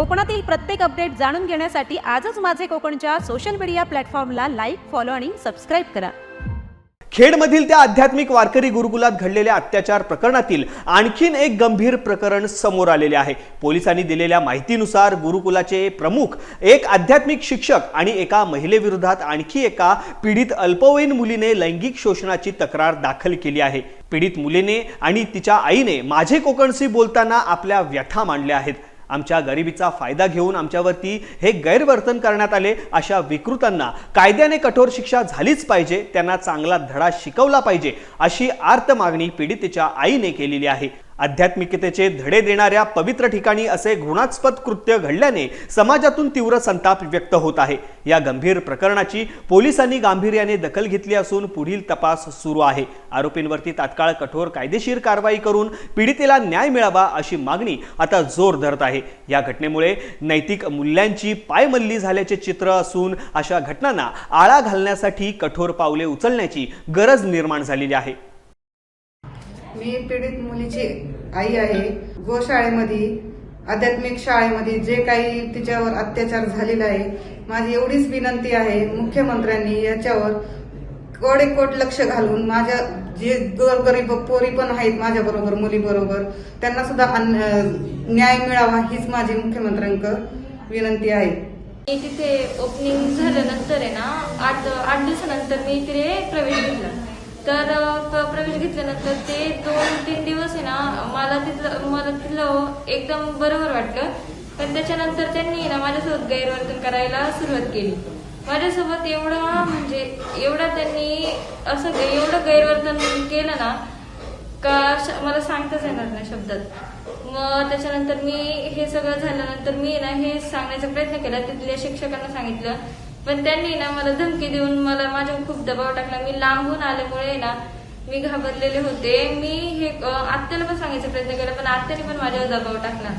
कोकणातील प्रत्येक अपडेट जाणून घेण्यासाठी आजच माझे कोकणच्या सोशल मीडिया प्लॅटफॉर्मला लाईक फॉलो आणि सबस्क्राईब करा. खेडमधील त्या आध्यात्मिक वारकरी गुरुकुलात घडलेल्या अत्याचार प्रकरणातील आणखीन एक गंभीर प्रकरण समोर आलेले आहे. पोलिसांनी दिलेल्या माहितीनुसार गुरुकुलाचे प्रमुख एक आध्यात्मिक शिक्षक आणि एका महिलेविरोधात आणखी एका पीडित अल्पवयीन मुलीने लैंगिक शोषणाची तक्रार दाखल केली आहे. पीडित मुलीने आणि तिच्या आईने माझे कोकणशी बोलताना आपल्या व्यथा मांडल्या आहेत. आमच्या गरिबीचा फायदा घेऊन आमच्यावरती हे गैरवर्तन करण्यात आले अशा विकृतांना कायद्याने कठोर शिक्षा झालीच पाहिजे त्यांना चांगला धडा शिकवला पाहिजे अशी आर्त मागणी पीडितेच्या आईने केलेली आहे. आध्यात्मिकतेचे धडे देणाऱ्या पवित्र ठिकाणी असे घृणास्पद कृत्य घडल्याने समाजातून तीव्र संताप व्यक्त होत आहे. या गंभीर प्रकरणाची पोलिसांनी गांभीर्याने दखल घेतली असून पुढील तपास सुरू आहे. आरोपींवरती तात्काळ कठोर कायदेशीर कारवाई करून पीडितेला न्याय मिळावा अशी मागणी आता जोर धरत आहे. या घटनेमुळे नैतिक मूल्यांची पायमल्ली झाल्याचे चित्र असून अशा घटनांना आळा घालण्यासाठी कठोर पावले उचलण्याची गरज निर्माण झालेली आहे. मी पीडित मुलीची आई आहे. गोशाळेमध्ये आध्यात्मिक शाळेमध्ये जे काही तिच्यावर अत्याचार झालेला आहे माझी एवढीच विनंती आहे मुख्यमंत्र्यांनी याच्यावर कोडेकोट लक्ष घालून माझ्या जे गोरगरीब पोरी पण आहेत माझ्या बरोबर मुली बरोबर त्यांना सुद्धा न्याय मिळावा हीच माझी मुख्यमंत्र्यांक विनंती आहे. मी तिथे ओपनिंग झाल्यानंतर आहे ना आठ आठ दिवसानंतर मी तिथे प्रवेश घेतला. तर प- प्रवेश घेतल्यानंतर ते दोन तीन दिवस आहे ना मला तिथलं मला तिथलं एकदम बरोबर वाटलं. पण त्याच्यानंतर त्यांनी ना माझ्यासोबत गैरवर्तन करायला सुरुवात केली. माझ्यासोबत एवढं म्हणजे एवढं त्यांनी असं एवढं गैरवर्तन केलं ना का श- मला सांगताच येणार नाही शब्दात. मग त्याच्यानंतर मी हे सगळं झाल्यानंतर मी ना हे सांगण्याचा प्रयत्न केला. तिथल्या शिक्षकांना सांगितलं पण त्यांनी ना मला धमकी देऊन मला माझ्यावर खूप दबाव टाकला मी लांबून आल्यामुळे ना मी घाबरलेले होते मी हे आत्याला पण सांगायचा प्रयत्न केला पण आत्याने पण माझ्यावर दबाव टाकला